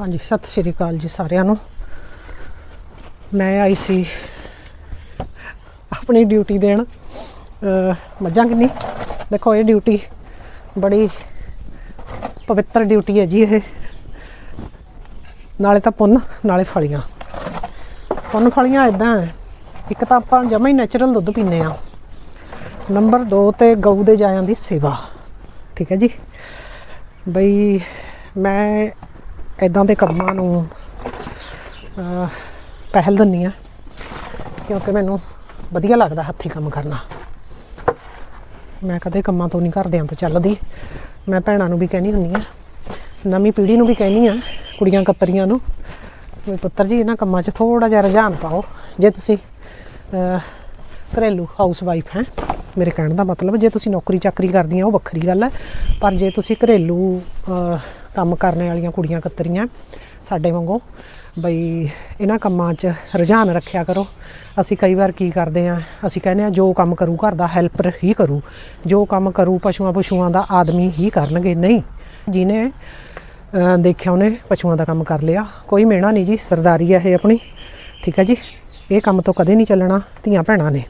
ਹਾਂਜੀ, ਸਤਿ ਸ਼੍ਰੀ ਅਕਾਲ ਜੀ ਸਾਰਿਆਂ ਨੂੰ। ਮੈਂ ਆਈ ਸੀ ਆਪਣੀ ਡਿਊਟੀ ਦੇਣ। ਅਹ ਮੱਝਾਂ ਕਿੰਨੀ? ਦੇਖੋ, ਇਹ ਡਿਊਟੀ ਬੜੀ ਪਵਿੱਤਰ ਡਿਊਟੀ ਹੈ ਜੀ ਇਹ। ਨਾਲੇ ਤਾਂ ਪੁੰਨ, ਨਾਲੇ ਫਲੀਆਂ। ਪੁੰਨ, ਫਲੀਆਂ ਇਦਾਂ ਹੈ। ਇੱਕ ਤਾਂ ਆਪਾਂ ਜਮਾ ਹੀ ਨੈਚੁਰਲ ਦੁੱਧ ਪੀਂਦੇ ਆ ਨੰਬਰ 2 ਤੇ ਗਊ ਦੇ ਜਾਇਆਂ ਦੀ ਸੇਵਾ। ਠੀਕ ਹੈ ਜੀ? ਬਈ ਮੈਂ ਇਦਾਂ ਦੇ ਕੰਮਾਂ ਨੂੰ ਪਹਿਲ ਦਿੰਨੀ ਆ ਕਿਉਂਕਿ ਮੈਨੂੰ ਵਧੀਆ ਲੱਗਦਾ ਹੱਥੀ ਕੰਮ ਕਰਨਾ। ਮੈਂ ਕਦੇ ਕੰਮਾਂ ਤੋਂ ਨਹੀਂ ਘਰਦਿਆਂ ਤੋਂ ਚੱਲਦੀ। ਮੈਂ ਭੈਣਾਂ ਨੂੰ ਵੀ ਕਹਿਣੀ ਹੁੰਦੀ ਆ ਨਵੀਂ ਪੀੜ੍ਹੀ ਨੂੰ ਵੀ ਕਹਿਣੀ ਆ ਕੁੜੀਆਂ ਕੱਤਰੀਆਂ ਨੂੰ, ਵੀ ਪੁੱਤਰ ਜੀ, ਇਹਨਾਂ ਕੰਮਾਂ 'ਚ ਥੋੜਾ ਜਿਹਾ ਰੁਝਾਨ ਪਾਓ। ਜੇ ਤੁਸੀਂ ਘਰੇਲੂ ਹਾਊਸ ਵਾਈਫ ਹੈ, ਮੇਰੇ ਕਹਿਣ ਦਾ ਮਤਲਬ, ਜੇ ਤੁਸੀਂ ਨੌਕਰੀ ਚਾਕਰੀ ਕਰਦੀਆਂ, ਉਹ ਵੱਖਰੀ ਗੱਲ ਹੈ, ਪਰ ਜੇ ਤੁਸੀਂ ਘਰੇਲੂ ਕੰਮ ਕਰਨ ਵਾਲੀਆਂ ਕੁੜੀਆਂ ਕੱਤਰੀਆਂ ਸਾਡੇ ਵਾਂਗੂ। ਬਈ ਇਹਨਾਂ ਕੰਮਾਂ 'ਚ ਰੁਝਾਨ ਰੱਖਿਆ ਕਰੋ। ਅਸੀਂ ਕਈ ਵਾਰ ਕੀ ਕਰਦੇ ਆ ਅਸੀਂ ਕਹਿੰਦੇ ਆ ਜੋ ਕੰਮ ਕਰੂ ਘਰ ਦਾ ਹੈਲਪਰ ਹੀ ਕਰੂ। ਜੋ ਕੰਮ ਕਰੂ ਪਸ਼ੂਆਂ ਪਸ਼ੂਆਂ ਦਾ ਆਦਮੀ ਹੀ ਕਰਨਗੇ, ਨਹੀਂ। ਜਿਹਨੇ ਦੇਖਿਆ ਉਹਨੇ ਪਸ਼ੂਆਂ ਦਾ ਕੰਮ ਕਰ ਲਿਆ। ਕੋਈ ਮਿਹਣਾ ਨਹੀਂ ਜੀ, ਸਰਦਾਰੀ ਹੈ ਇਹ ਆਪਣੀ। ਠੀਕ ਹੈ ਜੀ। ਇਹ ਕੰਮ ਤੋਂ ਕਦੇ ਨਹੀਂ ਚੱਲਣਾ ਧੀਆਂ ਭੈਣਾਂ ਨੇ।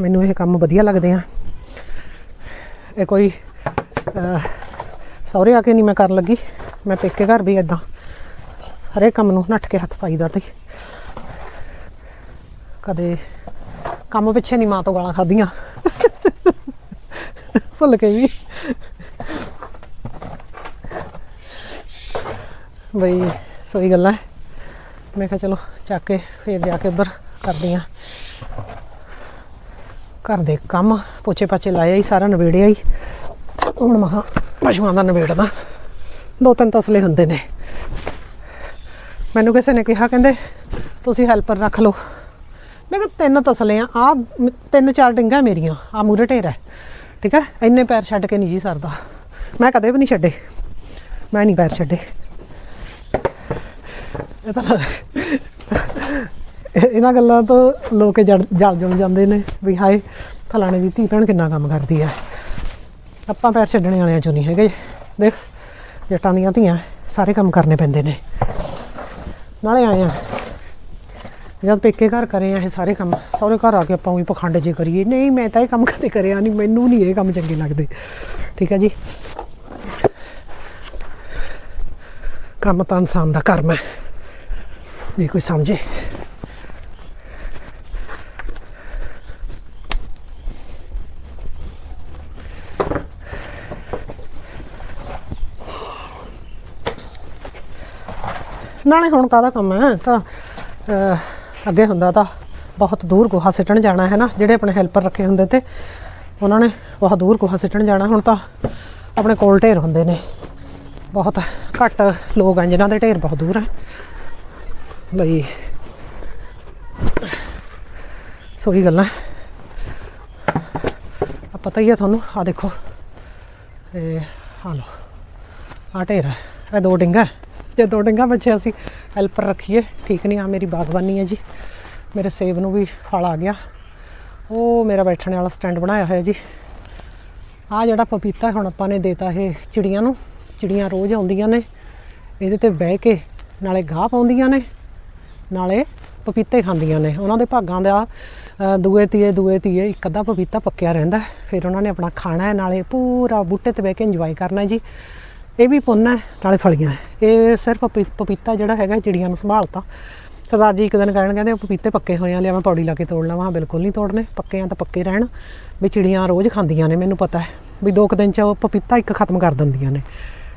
ਮੈਨੂੰ ਇਹ ਕੰਮ ਵਧੀਆ ਲੱਗਦੇ ਆ। ਇਹ ਕੋਈ ਅਹ, ਸਹੁਰੇ ਆ ਕੇ ਨਹੀਂ ਮੈਂ ਕਰਨ ਲੱਗੀ। ਮੈਂ ਪੇਕੇ ਘਰ ਵੀ ਇਦਾਂ ਹਰੇਕ ਕੰਮ ਨੂੰ ਨੱਠ ਕੇ ਹੱਥ ਪਾਈਦਾ ਤੇ ਕਦੇ ਕੰਮ ਪਿੱਛੇ ਨਹੀਂ ਮਾਂ ਤੋਂ ਗਾਲਾਂ ਖਾਧੀਆਂ। ਭੁੱਲ ਕੇ ਵੀ। ਬਈ ਸੋਈ ਗੱਲ। ਮੈਂ ਕਿਹਾ ਚਲੋ ਚੱਕ ਕੇ ਫੇਰ ਜਾ ਕੇ ਉਧਰ ਕਰਦੀ ਆ। ਘਰ ਦੇ ਕੰਮ ਪੋਚੇ ਪਾਚੇ ਲਾਇਆ ਹੀ ਸਾਰਾ ਨਵੇੜਿਆ ਹੀ ਹੁਣ ਮਹਾ ਪਸ਼ੂਆਂ ਦਾ ਨਵੇੜਦਾ ਦੋ ਤਿੰਨ ਤਸਲੇ ਹੁੰਦੇ ਨੇ। ਮੈਨੂੰ ਕਿਸੇ ਨੇ ਕਿਹਾ, ਕਹਿੰਦੇ, ਤੁਸੀਂ ਹੈਲਪਰ ਰੱਖ ਲਓ। ਮੈਂ ਕਿਹਾ, ਤਿੰਨ ਤਸਲੇ ਆ ਆ ਤਿੰਨ ਚਾਰ ਡਿੰਗਾ ਮੇਰੀਆਂ ਆ ਮੂਰੇ ਢੇਰ ਹੈ। ਠੀਕ ਹੈ? ਇੰਨੇ ਪੈਰ ਛੱਡ ਕੇ ਨਹੀਂ ਜੀ ਸਰਦਾ। ਮੈਂ ਕਦੇ ਵੀ ਨਹੀਂ ਛੱਡੇ। ਮੈਂ ਨਹੀਂ ਪੈਰ ਛੱਡੇ। ਇਹ ਤਾਂ ਇਹਨਾਂ ਗੱਲਾਂ ਤੋਂ ਲੋਕ ਜਲ ਜਲ ਜੁਲ ਜਾਂਦੇ ਨੇ ਵੀ ਹਾਏ, ਫਲਾਣੇ ਦੀ ਧੀ ਭੈਣ ਕਿੰਨਾ ਕੰਮ ਕਰਦੀ ਹੈ ਆਪਾਂ ਪੈਰ ਛੱਡਣੇ ਵਾਲਿਆਂ ਚੋਂ ਨਹੀਂ ਹੈਗੇ। ਦੇਖ, ਜੱਟਾਂ ਦੀਆਂ ਧੀਆਂ ਸਾਰੇ ਕੰਮ ਕਰਨੇ ਪੈਂਦੇ ਨੇ। ਨਾਲੇ ਆਏ ਆ। ਜਦ ਪੇਕੇ ਘਰ ਕਰੇ ਆ ਇਹ ਸਾਰੇ ਕੰਮ, ਸਹੁਰੇ ਘਰ ਆ ਕੇ ਆਪਾਂ ਉਹੀ ਪਖੰਡ ਜੇ ਕਰੀਏ। ਨਹੀਂ, ਮੈਂ ਤਾਂ ਇਹ ਕੰਮ ਕਦੇ ਕਰਿਆ ਨਹੀਂ, ਮੈਨੂੰ ਨਹੀਂ ਇਹ ਕੰਮ ਚੰਗੇ ਲੱਗਦੇ। ਠੀਕ ਹੈ ਜੀ? ਕੰਮ ਤਾਂ ਇਨਸਾਨ ਦਾ ਕਰਮ ਹੈ। ਜੇ ਕੋਈ ਸਮਝੇ। ਨਾਲੇ ਹੁਣ ਕਾਹਦਾ ਕੰਮ ਹੈ? ਤਾਂ ਅਹ, ਅੱਗੇ ਹੁੰਦਾ ਤਾਂ ਬਹੁਤ ਦੂਰ ਗੋਹਾ ਸਿੱਟਣ ਜਾਣਾ ਹੈ ਨਾ ਜਿਹੜੇ ਆਪਣੇ ਹੈਲਪਰ ਰੱਖੇ ਹੁੰਦੇ ਤੇ ਉਹਨਾਂ ਨੇ ਬਹੁਤ ਦੂਰ ਗੋਹਾ ਸਿੱਟਣ ਜਾਣਾ ਹੁਣ ਤਾਂ ਆਪਣੇ ਕੋਲ ਢੇਰ ਹੁੰਦੇ ਨੇ। ਬਹੁਤ ਘੱਟ ਲੋਕ ਆ ਜਿਨ੍ਹਾਂ ਦੇ ਢੇਰ ਬਹੁਤ ਦੂਰ ਹੈ ਬਈ ਸੋਈ ਗੱਲਾਂ। ਆ ਪਤਾ ਹੀ ਹੈ ਤੁਹਾਨੂੰ ਆ ਦੇਖੋ। ਇਹ ਆ ਲੋ ਆ ਢੇਰ ਹੈ ਇਹ ਦੋ ਡਿੰਗਾ। ਹੈ। ਜਦੋਂ ਦੋ ਡਿੰਗਾ ਪਿੱਛੇ ਅਸੀਂ ਹੈਲਪਰ ਰੱਖੀਏ। ਠੀਕ ਨਹੀਂ, ਆ ਮੇਰੀ ਬਾਗਬਾਨੀ ਹੈ ਜੀ। ਮੇਰੇ ਸੇਬ ਨੂੰ ਵੀ ਫਲ ਆ ਗਿਆ। ਉਹ ਮੇਰਾ ਬੈਠਣ ਵਾਲਾ ਸਟੈਂਡ ਬਣਾਇਆ ਹੋਇਆ ਜੀ। ਆ ਜਿਹੜਾ ਪਪੀਤਾ ਹੁਣ ਆਪਾਂ ਨੇ ਦੇਤਾ ਇਹ ਚਿੜੀਆਂ ਨੂੰ, ਚਿੜੀਆਂ ਰੋਜ਼ ਆਉਂਦੀਆਂ ਨੇ। ਇਹਦੇ ਤੇ ਬਹਿ ਕੇ ਨਾਲੇ ਗਾਹ ਪਾਉਂਦੀਆਂ ਨੇ, ਨਾਲੇ ਪਪੀਤੇ ਖਾਂਦੀਆਂ ਨੇ। ਉਹਨਾਂ ਦੇ ਭਾਗਾਂ ਦਾ ਦੂਏ ਤੀਏ ਦੂਏ ਤੀਏ, ਇੱਕ ਅੱਧਾ ਪਪੀਤਾ ਪੱਕਿਆ ਰਹਿੰਦਾ। ਫਿਰ ਉਹਨਾਂ ਨੇ ਆਪਣਾ ਖਾਣਾ ਹੈ, ਨਾਲੇ ਪੂਰਾ ਬੂਟੇ ਤੇ ਬਹਿ ਕੇ ਇੰਜੋਏ ਕਰਨਾ ਜੀ। ਇਹ ਵੀ ਪੁੰਨ ਹੈ, ਨਾਲੇ ਫਲੀਆਂ ਇਹ ਸਿਰਫ ਪਪੀ- ਪਪੀਤਾ ਜਿਹੜਾ ਹੈਗਾ ਚਿੜੀਆਂ ਨੂੰ ਸੰਭਾਲਤਾ। ਸਰਦਾਰ ਜੀ ਇੱਕ ਦਿਨ ਕਹਿਣ ਕਹਿੰਦੇ ਉਹ ਪਪੀਤੇ ਪੱਕੇ ਹੋਏ ਆ, ਲਿਆ ਮੈਂ ਪੌੜੀ ਲਾ ਕੇ ਤੋੜ ਲਵਾਂ, ਬਿਲਕੁਲ ਨਹੀਂ ਤੋੜਨੇ, ਪੱਕੇ ਆ ਤਾਂ ਪੱਕੇ ਰਹਿਣ। ਵੀ ਚਿੜੀਆਂ ਰੋਜ਼ ਖਾਂਦੀਆਂ ਨੇ, ਮੈਨੂੰ ਪਤਾ ਹੈ। ਵੀ ਦੋ ਕੁ ਦਿਨ ਚ ਉਹ ਪਪੀਤਾ ਇੱਕ ਖਤਮ ਕਰ ਦਿੰਦੀਆਂ ਨੇ।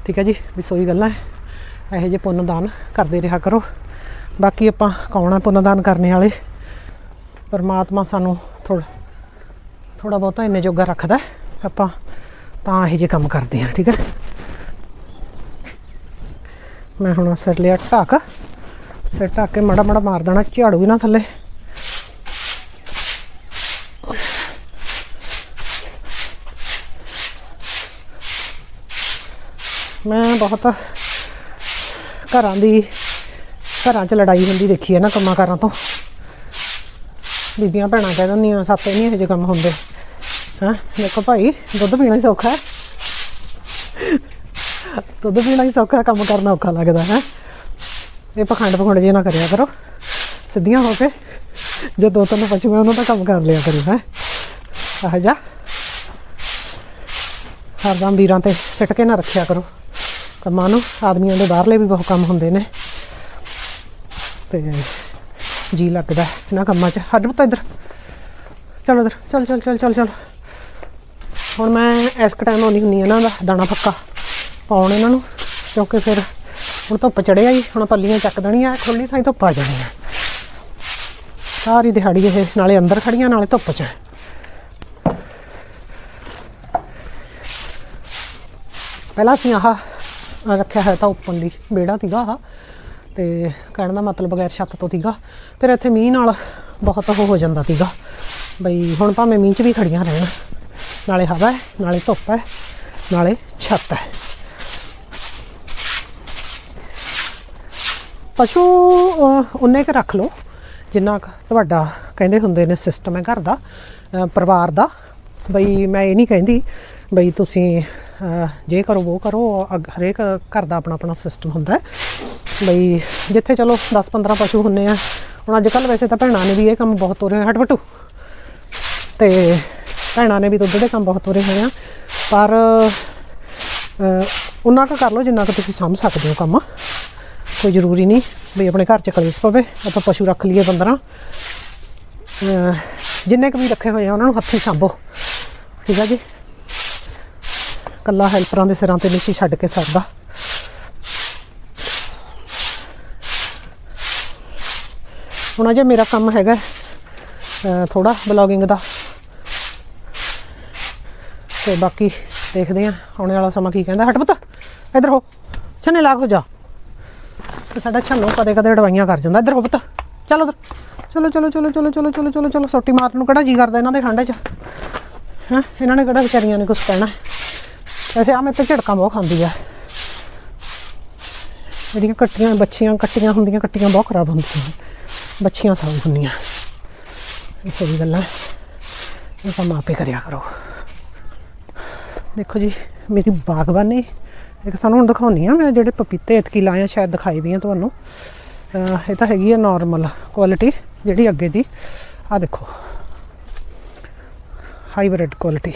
ਠੀਕ ਹੈ ਜੀ, ਵੀ ਸੋਈ ਗੱਲਾਂ ਇਹੋ ਜਿਹੇ ਪੁੰਨ ਦਾਨ ਕਰਦੇ ਰਿਹਾ ਕਰੋ। ਬਾਕੀ ਆਪਾਂ ਕੌਣ ਆ ਪੁੰਨ ਦਾਨ ਕਰਨੇ ਵਾਲੇ? ਪਰਮਾਤਮਾ ਸਾਨੂੰ ਥੋੜਾ ਥੋੜਾ ਬਹੁਤਾ ਇੰਨੇ ਜੋਗਾ ਰੱਖਦਾ ਆਪਾਂ ਤਾਂ ਇਹੋ ਜਿਹੇ ਕੰਮ ਕਰਦੇ ਹਾਂ, ਠੀਕ ਹੈ। ਮੈਂ ਹੁਣ ਸਿਰ ਲਿਆ ਢੱਕ। ਸਿਰ ਢੱਕ ਕੇ ਮੜਾ ਮੜਾ ਮਾਰ ਦੇਣਾ, ਝਾੜੂ ਵੀ ਨਾ ਥੱਲੇ। ਮੈਂ ਬਹੁਤ ਘਰਾਂ ਦੀ, ਘਰਾਂ 'ਚ ਲੜਾਈ ਹੁੰਦੀ ਦੇਖੀ ਹੈ ਨਾ ਕੰਮਾਂ ਕਾਰਾਂ ਤੋਂ। ਬੀਬੀਆਂ ਭੈਣਾਂ ਕਹਿ ਦਿੰਦੀਆਂ, ਸਾਤੇ ਨਹੀਂ ਇਹੋ ਜਿਹੇ ਕੰਮ ਹੁੰਦੇ। ਹਾਂ ਦੇਖੋ ਭਾਈ ਦੁੱਧ ਪੀਣਾ ਹੀ ਸੌਖਾ ਹੈ। ਦੁੱਧ ਪੀਣਾ ਹੀ ਸੌਖਾ, ਕੰਮ ਕਰਨਾ ਔਖਾ ਲੱਗਦਾ, ਹੈ। ਇਹ ਪਖੰਡ ਪਖੰਡ ਜੇ ਨਾ ਕਰਿਆ ਕਰੋ। ਸਿੱਧੀਆਂ ਹੋ ਕੇ ਜੇ ਦੋ ਤਿੰਨ ਪਸ਼ੂ ਹੈ ਉਹਨਾਂ ਦਾ ਕੰਮ ਕਰ ਲਿਆ ਕਰੋ, ਹੈ। ਆਹ ਜਾ। ਹਰਦਮ ਵੀਰਾਂ ਤੇ ਸਿੱਟ ਕੇ ਨਾ ਰੱਖਿਆ ਕਰੋ। ਕੰਮਾਂ ਨੂੰ, ਆਦਮੀਆਂ ਦੇ ਬਾਹਰਲੇ ਵੀ ਬਹੁਤ ਕੰਮ ਹੁੰਦੇ ਨੇ। ਤੇ ਜੀ ਲੱਗਦਾ ਇਹਨਾਂ ਕੰਮਾਂ 'ਚ। ਹੱਡ ਪੁੱਤ ਇੱਧਰ। ਚਲ ਇੱਧਰ ਚਲ ਚਲ ਚਲ ਚਲ ਚਲ। ਹੁਣ ਮੈਂ ਇਸ ਕੁ ਟਾਈਮ ਆਉਂਦੀ ਹੁੰਦੀ ਹਾਂ ਇਹਨਾਂ ਦਾ ਦਾਣਾ ਪੱਕਾ। ਪਾਉਣ ਇਹਨਾਂ ਨੂੰ, ਕਿਉਂਕਿ ਫਿਰ ਹੁਣ ਧੁੱਪ ਚੜਿਆ ਜੀ ਹੁਣ ਪੱਲੀਆਂ ਚੱਕ ਦੇਣੀਆਂ ਖੁੱਲੀ ਥਾਂ ਧੁੱਪ ਆ ਜਾਣੀ ਹੈ ਸਾਰੀ ਦਿਹਾੜੀ ਇਹ ਨਾਲੇ ਅੰਦਰ ਖੜੀਆਂ ਨਾਲੇ ਧੁੱਪ 'ਚ। ਪਹਿਲਾਂ ਅਸੀਂ ਆਹ ਰੱਖਿਆ ਹੋਇਆ ਤਾਂ ਉੱਪਰ ਦੀ, ਵਿਹੜਾ ਸੀਗਾ ਆਹ, ਤੇ ਕਹਿਣ ਦਾ ਮਤਲਬ ਬਗੈਰ ਛੱਤ ਤੋਂ ਸੀਗਾ। ਫਿਰ ਇੱਥੇ ਮੀਂਹ ਨਾਲ ਬਹੁਤ ਉਹ ਹੋ ਜਾਂਦਾ ਸੀਗਾ, ਬਈ ਹੁਣ ਭਾਵੇਂ ਮੀਂਹ 'ਚ ਵੀ ਖੜੀਆਂ ਰਹਿਣ। ਨਾਲੇ ਹਵਾ ਹੈ, ਨਾਲੇ ਧੁੱਪ ਹੈ, ਨਾਲੇ ਛੱਤ ਹੈ। ਪਸ਼ੂ ਅਹ, ਉਨੇ ਕੁ ਰੱਖ ਲਓ ਜਿੰਨਾ ਕੁ ਤੁਹਾਡਾ ਕਹਿੰਦੇ ਹੁੰਦੇ ਨੇ ਸਿਸਟਮ ਹੈ ਘਰ ਦਾ ਪਰਿਵਾਰ ਦਾ। ਬਈ ਮੈਂ ਇਹ ਨਹੀਂ ਕਹਿੰਦੀ ਬਈ ਤੁਸੀਂ ਜੇ ਕਰੋ ਉਹ ਕਰੋ ਅਗ- ਹਰੇਕ ਘਰ ਦਾ ਆਪਣਾ ਆਪਣਾ ਸਿਸਟਮ ਹੁੰਦਾ ਹੈ। ਬਈ ਜਿੱਥੇ ਚਲੋ 10 15 ਪਸ਼ੂ ਹੁੰਨੇ ਆ ਹੁਣ ਅੱਜ ਕੱਲ ਵੈਸੇ ਤਾਂ ਭੈਣਾਂ ਨੇ ਵੀ ਇਹ ਕੰਮ ਬਹੁਤ ਤੋਰੇ ਹਟ ਬਟੂ ਤੇ ਭੈਣਾਂ ਨੇ ਵੀ ਦੁੱਧ ਦੇ ਕੰਮ ਬਹੁਤ ਤੋਰੇ ਹੋਏ ਆ ਪਰ ਅਹ, ਕੁ ਕਰ ਲਓ ਜਿੰਨਾ ਕੁ ਤੁਸੀਂ ਸਮਝ ਸਕਦੇ ਹੋ ਕੰਮ। ਕੋਈ ਜ਼ਰੂਰੀ ਨਹੀਂ ਵੀ ਆਪਣੇ ਘਰ ਚ ਕਲੇਸ਼ ਪਵੇ, ਆਪਾਂ ਪਸ਼ੂ ਰੱਖ ਲਈਏ 15 ਜਿੰਨੇ ਕੁ ਵੀ ਰੱਖੇ ਹੋਏ ਆ, ਉਹਨਾਂ ਨੂੰ ਹੱਥੀਂ ਸੰਭੋ। ਠੀਕ ਆ ਜੀ? ਕੱਲਾ ਹੈਲਪਰਾਂ ਦੇ ਸਿਰਾਂ ਤੇ ਨਹੀਂ ਸੀ ਛੱਡ ਕੇ ਸਰਦਾ। ਹੁਣ ਅਜੇ ਮੇਰਾ ਕੰਮ ਹੈਗਾ ਥੋੜਾ ਬਲੌਗਿੰਗ ਦਾ। ਤੇ ਬਾਕੀ ਦੇਖਦੇ ਆ, ਆਉਣੇ ਵਾਲਾ ਸਮਾਂ ਕੀ ਕਹਿੰਦਾ। ਹਟ ਪੁੱਤ ਇੱਧਰ ਹੋ। ਛੰਨੇ ਲਾਗ ਹੋ ਜਾ। ਤੇ ਸਾਡਾ ਛੰਨੋ ਕਦੇ ਕਦੇ ਅਡਵਾਈਆਂ ਕਰ ਜਾਂਦਾ। ਇੱਧਰ ਹੋ ਪੁੱਤ, ਚੱਲ ਉਧਰ। ਚਲੋ ਚਲੋ ਚਲੋ ਚਲੋ ਚਲੋ ਚਲੋ ਚਲੋ ਚਲੋ, ਸੋਟੀ ਮਾਰਨ ਨੂੰ ਕਿਹੜਾ ਜੀ ਕਰਦਾ ਇਹਨਾਂ ਦੇ ਠੰਡੇ 'ਚ? ਹਾਂ? ਇਹਨਾਂ ਨੇ ਕਿਹੜਾ ਵਿਚਾਰੀਆਂ ਨੇ ਕੁਝ ਕਹਿਣਾ? ਵੈਸੇ ਆ ਮੈਂ ਤੇ ਝੜਕਾਂ ਬਹੁਤ ਖਾਂਦੀ ਆ। ਜਿਹੜੀਆਂ ਕੱਟੀਆਂ, ਬੱਚੀਆਂ ਕੱਟੀਆਂ ਹੁੰਦੀਆਂ, ਕੱਟੀਆਂ ਬਹੁਤ ਖਰਾਬ ਹੁੰਦੀਆਂ। ਨੇ। ਬੱਚੀਆਂ ਸਾਊ ਹੁੰਦੀਆਂ। ਇਹ ਸਾਰੀ ਗੱਲਾਂ ਇਹ ਕੰਮ ਆਪੇ ਕਰਿਆ ਕਰੋ। ਦੇਖੋ ਜੀ, ਮੇਰੀ ਬਾਗਬਾਨੀ ਇੱਕ ਸਾਨੂੰ ਹੁਣ ਦਿਖਾਉਣੀ ਆ, ਮੈਂ ਜਿਹੜੇ ਪਪੀਤੇ ਇਤਕੀ ਲਾਏ ਆ, ਸ਼ਾਇਦ ਦਿਖਾਈ ਵੀ ਆ ਤੁਹਾਨੂੰ। ਇਹ ਤਾਂ ਹੈਗੀ ਆ ਨਾਰਮਲ ਕੁਆਲਿਟੀ ਜਿਹੜੀ ਅੱਗੇ ਦੀ। ਆ ਦੇਖੋ। ਹਾਈਬ੍ਰਿਡ ਕੁਆਲਿਟੀ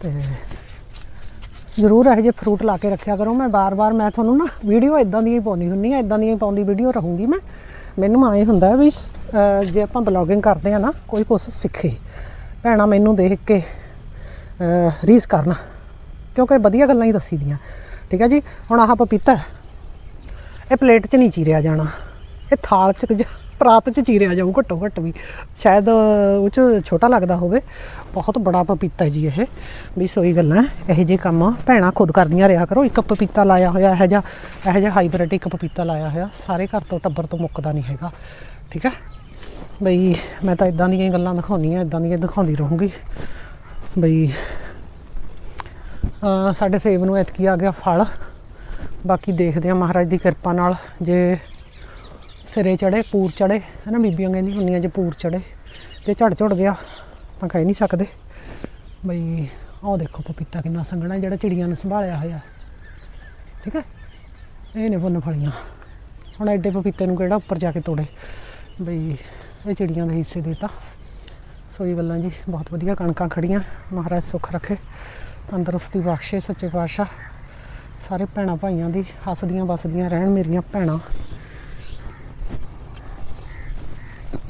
ਤੇ ਜ਼ਰੂਰ ਇਹ ਜੇ ਫਰੂਟ ਲਾ ਕੇ ਰੱਖਿਆ ਕਰੋ। ਮੈਂ ਬਾਰ-ਬਾਰ, ਮੈਂ ਤੁਹਾਨੂੰ ਨਾ ਵੀਡੀਓ ਇਦਾਂ ਦੀਆਂ ਹੀ ਪਾਉਂਦੀ ਹੁੰਨੀ ਆ ਇਦਾਂ ਦੀਆਂ ਹੀ ਪਾਉਂਦੀ ਵੀਡੀਓ ਰਹੂੰਗੀ ਮੈਂ। ਮੈਨੂੰ ਆਏ ਹੁੰਦਾ ਵੀ ਜੇ ਆਪਾਂ ਬਲੌਗਿੰਗ ਕਰਦੇ ਆ ਨਾ, ਕੋਈ ਕੁਛ ਸਿੱਖੇ। ਭੈਣਾ ਮੈਨੂੰ ਦੇਖ ਕੇ ਰੀਸ ਕਰਨ। ਕਿਉਂਕਿ ਵਧੀਆ ਗੱਲਾਂ ਹੀ ਦੱਸੀ ਦੀਆਂ। ਠੀਕ ਹੈ ਜੀ? ਹੁਣ ਆਹ ਪਪੀਤਾ ਇਹ ਪਲੇਟ 'ਚ ਨਹੀਂ ਚੀਰਿਆ ਜਾਣਾ। ਇਹ ਥਾਲ 'ਚ ਪਰਾਤ 'ਚ ਚੀਰਿਆ ਜਾਊ, ਘੱਟੋ ਘੱਟ ਵੀ। ਸ਼ਾਇਦ ਉਹ 'ਚ ਛੋਟਾ ਲੱਗਦਾ ਹੋਵੇ। ਬਹੁਤ ਬੜਾ ਪਪੀਤਾ ਜੀ ਇਹ। ਵੀ ਸੋਈ ਗੱਲਾਂ ਇਹ ਜੇ ਕੰਮ ਭੈਣਾਂ ਖੁਦ ਕਰਦੀਆਂ ਰਿਹਾ ਕਰੋ। ਇੱਕ ਪਪੀਤਾ ਲਾਇਆ ਹੋਇਆ, ਇਹ ਜਿਹਾ ਇਹ ਜਿਹਾ ਹਾਈਬ੍ਰਿਡ ਇੱਕ ਪਪੀਤਾ ਲਾਇਆ ਹੋਇਆ। ਸਾਰੇ ਘਰ ਤੋਂ ਟੱਬਰ ਤੋਂ ਮੁੱਕਦਾ ਨਹੀਂ ਹੈਗਾ। ਠੀਕ ਹੈ? ਬਈ ਮੈਂ ਤਾਂ ਇਦਾਂ ਦੀਆਂ ਗੱਲਾਂ ਦਿਖਾਉਂਦੀ ਆ ਇਦਾਂ ਦੀਆਂ ਦਿਖਾਉਂਦੀ ਰਹੂੰਗੀ। ਬਈ ਸਾਡੇ ਸੇਬ ਨੂੰ ਐਤਕੀ ਆ ਗਿਆ ਫਲ। ਬਾਕੀ ਦੇਖਦੇ ਆ ਮਹਾਰਾਜ ਦੀ ਕਿਰਪਾ ਨਾਲ ਜੇ ਸਿਰੇ ਚੜੇ ਪੂਰ ਚੜੇ ਹਨਾ ਬੀਬੀਆਂ ਕਹਿੰਦੀ ਹੁੰਦੀਆਂ ਜੇ ਪੂਰ ਚੜੇ ਤੇ ਝੜ ਝੜ ਗਿਆ ਤਾਂ ਕਹਿ ਨਹੀਂ ਸਕਦੇ। ਬਈ, ਆਹ ਦੇਖੋ ਪਪੀਤਾ ਕਿੰਨਾ ਸੰਘਣਾ ਜਿਹੜਾ ਚਿੜੀਆਂ ਨੂੰ ਸੰਭਾਲਿਆ ਹੋਇਆ। ਠੀਕ ਹੈ? ਇਹ ਨੇ ਫੁੱਲ ਫਲੀਆਂ। ਹੁਣ ਐਡੇ ਪਪੀਤੇ ਨੂੰ ਕਿਹੜਾ ਉੱਪਰ ਜਾ ਕੇ ਤੋੜੇ? ਬਈ ਇਹ ਚਿੜੀਆਂ ਦੇ ਹਿੱਸੇ ਦਿੱਤਾ। ਸੋ ਇਹ ਗੱਲਾਂ ਜੀ ਬਹੁਤ ਵਧੀਆ ਕਣਕਾਂ ਖੜੀਆਂ ਮਹਾਰਾਜ ਸੁੱਖ ਰੱਖੇ। ਤੰਦਰੁਸਤੀ ਬਖਸ਼ੇ ਸੱਚੇ ਪਾਤਸ਼ਾਹ। ਸਾਰੇ ਭੈਣਾਂ ਭਾਈਆਂ ਦੀ ਹੱਸਦੀਆਂ ਵਸਦੀਆਂ ਰਹਿਣ ਮੇਰੀਆਂ ਭੈਣਾਂ।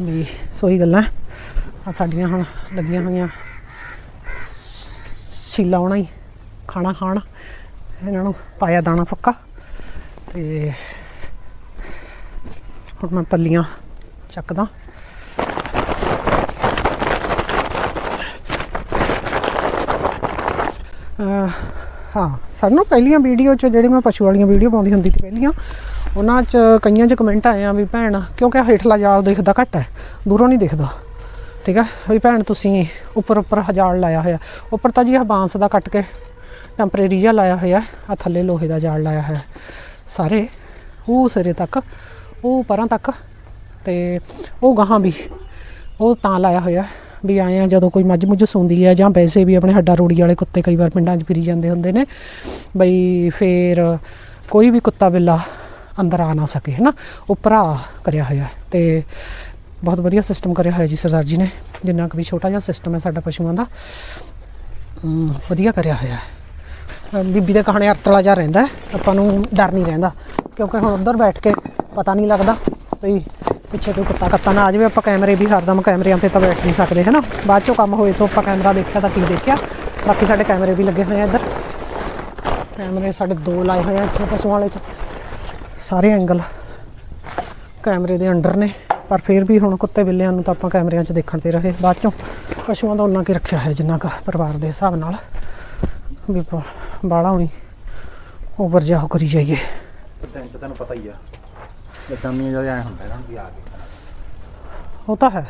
ਵੀ ਸੋਈ ਗੱਲਾਂ ਆ ਸਾਡੀਆਂ ਹੁਣ ਲੱਗੀਆਂ ਹੋਈਆਂ। ਛੀਲਾ ਆਉਣਾ ਹੀ, ਖਾਣਾ ਖਾਣ। ਇਹਨਾਂ ਨੂੰ ਪਾਇਆ ਦਾਣਾ ਫੱਕਾ। ਤੇ ਹੁਣ ਮੈਂ ਪੱਲੀਆਂ ਚੱਕਦਾ। ਹਾਂ ਸਾਨੂੰ ਪਹਿਲੀਆਂ ਵੀਡੀਓ 'ਚ ਜਿਹੜੀ ਮੈਂ ਪਸ਼ੂ ਵਾਲੀਆਂ ਵੀਡੀਓ ਪਾਉਂਦੀ ਹੁੰਦੀ ਸੀ ਪਹਿਲੀਆਂ, ਉਹਨਾਂ 'ਚ ਕਈਆਂ 'ਚ ਕਮੈਂਟ ਆਏ ਆ ਵੀ ਭੈਣ ਕਿਉਂਕਿ ਹੇਠਲਾ ਜਾਲ ਦਿਖਦਾ ਘੱਟ ਹੈ? ਦੂਰੋਂ ਨਹੀਂ ਦਿਖਦਾ। ਠੀਕ ਹੈ? ਵੀ ਭੈਣ, ਤੁਸੀਂ ਉੱਪਰ ਉੱਪਰ ਹਜਾਲ ਲਾਇਆ ਹੋਇਆ। ਉੱਪਰ ਤਾਂ ਜੀ ਆਹ ਬਾਂਸ ਦਾ ਕੱਟ ਕੇ ਟੈਂਪਰੇਰੀ ਜਿਹਾ ਲਾਇਆ ਹੋਇਆ ਆ ਥੱਲੇ ਲੋਹੇ ਦਾ ਜਾਲ ਲਾਇਆ ਹੋਇਆ ਸਾਰੇ, ਉਹ ਸਿਰੇ ਤੱਕ, ਉਹ ਪਰਾਂ ਤੱਕ ਤੇ ਉਹ ਗਾਹਾਂ ਵੀ, ਉਹ ਤਾਂ ਲਾਇਆ ਹੋਇਆ ਵੀ ਆਏ ਆ ਜਦੋਂ ਕੋਈ ਮੱਝ ਮੁੱਝ ਸੁੰਦੀ ਹੈ ਜਾਂ ਵੈਸੇ ਵੀ ਆਪਣੇ ਹੱਡਾ ਰੋੜੀ ਵਾਲੇ ਕੁੱਤੇ ਕਈ ਵਾਰ ਪਿੰਡਾਂ 'ਚ ਫਿਰੀ ਜਾਂਦੇ ਹੁੰਦੇ ਨੇ, ਬਈ ਫੇਰ ਕੋਈ ਵੀ ਕੁੱਤਾ ਬਿੱਲਾ ਅੰਦਰ ਆ ਨਾ ਸਕੇ ਹੈ ਨਾ ਉਹ ਕਰਿਆ ਹੋਇਆ ਹੈ ਤੇ ਬਹੁਤ ਵਧੀਆ ਸਿਸਟਮ ਕਰਿਆ ਹੋਇਆ ਜੀ ਸਰਦਾਰ ਜੀ ਨੇ, ਜਿੰਨਾ ਕੁ ਵੀ ਛੋਟਾ ਜਿਹਾ ਸਿਸਟਮ ਹੈ ਸਾਡਾ ਪਸ਼ੂਆਂ ਦਾ ਵਧੀਆ ਕਰਿਆ ਹੋਇਆ ਹੈ। ਬੀਬੀ ਦੇ ਕਹਾਣੇ ਅਰਤਲਾ ਜਾ ਰਹਿੰਦਾ ਆਪਾਂ ਨੂੰ ਡਰ ਨਹੀਂ ਰਹਿੰਦਾ, ਕਿਉਂਕਿ ਹੁਣ ਉੱਧਰ ਬੈਠ ਕੇ ਪਤਾ ਨਹੀਂ ਲੱਗਦਾ ਵੀ ਪਿੱਛੇ ਤੋਂ ਕੁੱਤਾ ਕੱਤਾ ਨਾ ਆ ਜਾਵੇ। ਆਪਾਂ ਕੈਮਰੇ ਵੀ ਹਰਦਮ ਕੈਮਰਿਆਂ ਤੇ ਤਾਂ ਬੈਠ ਨਹੀਂ ਸਕਦੇ ਹੈ ਨਾ ਬਾਅਦ ਚੋਂ ਕੰਮ ਹੋਏ ਤੋਂ ਆਪਾਂ ਕੈਮਰਾ ਦੇਖਿਆ ਤਾਂ ਕੀ ਦੇਖਿਆ? ਬਾਕੀ ਸਾਡੇ ਕੈਮਰੇ ਵੀ ਲੱਗੇ ਹੋਏ ਆ ਇੱਧਰ। ਕੈਮਰੇ ਸਾਡੇ ਦੋ ਲਾਏ ਹੋਏ ਆ ਇੱਥੇ ਪਸ਼ੂਆਂ ਵਾਲੇ ਚ। ਸਾਰੇ ਐਂਗਲ ਕੈਮਰੇ ਦੇ ਅੰਡਰ ਨੇ। ਪਰ ਫਿਰ ਵੀ ਹੁਣ ਕੁੱਤੇ ਬਿੱਲਿਆਂ ਨੂੰ ਤਾਂ ਆਪਾਂ ਕੈਮਰਿਆਂ 'ਚ ਦੇਖਣ ਤੇ ਰਹੇ। ਬਾਅਦ ਚੋਂ ਪਸ਼ੂਆਂ ਦਾ ਉਹਨਾਂ ਕੀ ਰੱਖਿਆ ਹੈ ਜਿੰਨਾ ਕੁ ਪਰਿਵਾਰ ਦੇ ਹਿਸਾਬ ਨਾਲ। ਵੀ ਬਾਲਾ ਹੋਣੀ ਉੱਪਰ ਜਾ ਹੋ ਕਰੀ ਜਾਈਏ। ਤੈਨੂੰ ਪਤਾ ਹੀ ਆ। ਬਚਾਮੀਆਂ ਜਦੋਂ ਐ ਹੁੰਦਾ ਇਹਨਾਂ ਨੂੰ ਵੀ ਆ ਗਏ। ਉਹ ਤਾਂ ਹੈ।